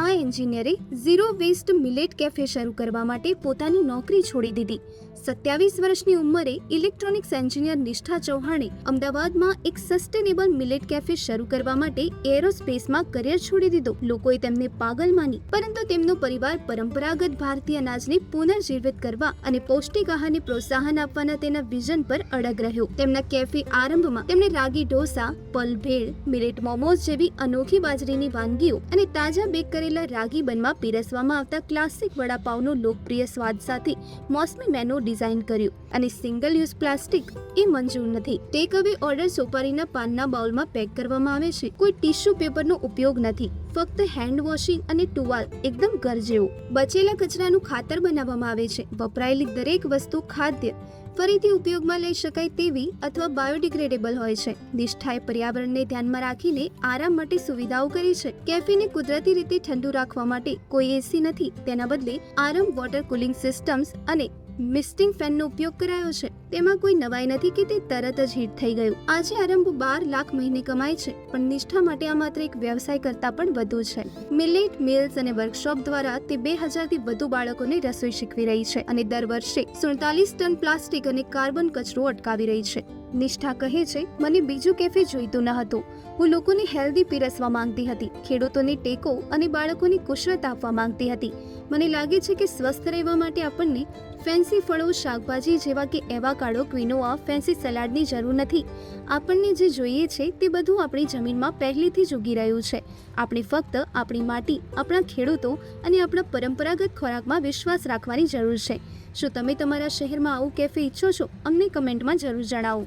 આ એન્જિનિયરે zero waste millet cafe શરૂ કરવા માટે પોતાની નોકરી છોડી દીધી. સત્યાવીસ વર્ષની ઉંમરે ઇલેક્ટ્રોનિક્સ એન્જિનિયર નિષ્ઠા ચૌહાણે અમદાવાદમાં એક સસ્ટેનેબલ મિલેટ કેફે શરૂ કરવા માટે એરોસ્પેસમાં કરિયર છોડી દીધો. લોકોએ તેમને પાગલ માની, પરંતુ તેમનો પરિવાર પરંપરાગત ભારતીય અનાજને પુનર્જીવિત કરવા અને પૌષ્ટિક આહારને પ્રોત્સાહન આપવાના તેના વિઝન પર અડગ રહ્યો. તેમના કેફે આરંભમાં તેમણે રાગી ઢોસા પલ ભેળ મિલેટ મોમોઝ જેવી અનોખી બાજરીની વાનગીઓ અને તાજા બેક કરેલા રાગી બનમાં પીરસવામાં આવતા ક્લાસિક વડાપાવનો લોકપ્રિય સ્વાદ સાથે મોસમી મેનુ ડિઝાઇન કર્યું અને સિંગલ યુઝ પ્લાસ્ટિક એ મંજૂર નથી. ટેક અવે ઓર્ડર સોપારીના પાનના બાઉલમાં પેક કરવામાં આવે છે. કોઈ ટિશ્યુ પેપરનો ઉપયોગ નથી. ફક્ત હેન્ડ વોશિંગ અને ટુવાલ એકદમ ઘર જેવું. બચેલા કચરાનું ખાતર બનાવવામાં આવે છે. વપરાયેલી દરેક વસ્તુ ખાદ્ય ફરીથી ઉપયોગમાં લઈ શકાય તેવી અથવા બાયોડિગ્રેડેબલ હોય છે. નિષ્ઠાએ પર્યાવરણને ધ્યાનમાં રાખીને આરામ માટે સુવિધાઓ કરી છે. કેફીને કુદરતી રીતે ઠંડુ રાખવા માટે કોઈ એસી નથી. તેના બદલે આરામ વોટર કુલિંગ સિસ્ટમ્સ અને મિસ્ટિંગ ફેનનો ઉપયોગ કરાયો છે. તેમાં કોઈ નવાઈ નથી કે તે તરત જ હિટ થઈ ગયું. આજે આરંભ બાર લાખ મહિને કમાય છે, પણ નિષ્ઠા માટે આ માત્ર એક વ્યવસાય કરતાં પણ વધુ છે. મિલેટ મિલ્સ અને વર્કશોપ દ્વારા તે બે હજારથી વધુ બાળકોને રસોઈ શીખવી રહી છે અને દર વર્ષે સુડતાલીસ ટન પ્લાસ્ટિક અને કાર્બન કચરો અટકાવી રહી છે. નિષ્ઠા કહે છે, મને બીજું કેફે જોઈતું ન હતું. હું લોકોને હેલ્ધી પીરસવા માંગતી હતી, ખેડૂતોને ટેકો અને બાળકોને કુશળતા આપવા માંગતી હતી. મને લાગે છે કે સ્વસ્થ રહેવા માટે આપણને ફેન્સી ફળો, શાકભાજી જેવા કે એવા કાળો ક્વિનોઆ ફેન્સી સલાડની જરૂર નથી. આપણને જે જોઈએ છે તે બધું આપણી જમીનમાં પહેલેથી જ ઉગી રહ્યું છે. આપણે ફક્ત આપણી માટી, આપણા ખેડૂતો અને આપણા પરંપરાગત ખોરાકમાં વિશ્વાસ રાખવાની જરૂર છે. શું તમે તમારા શહેરમાં આવું કેફે ઈચ્છો છો? અમને કમેન્ટમાં જરૂર જણાવો.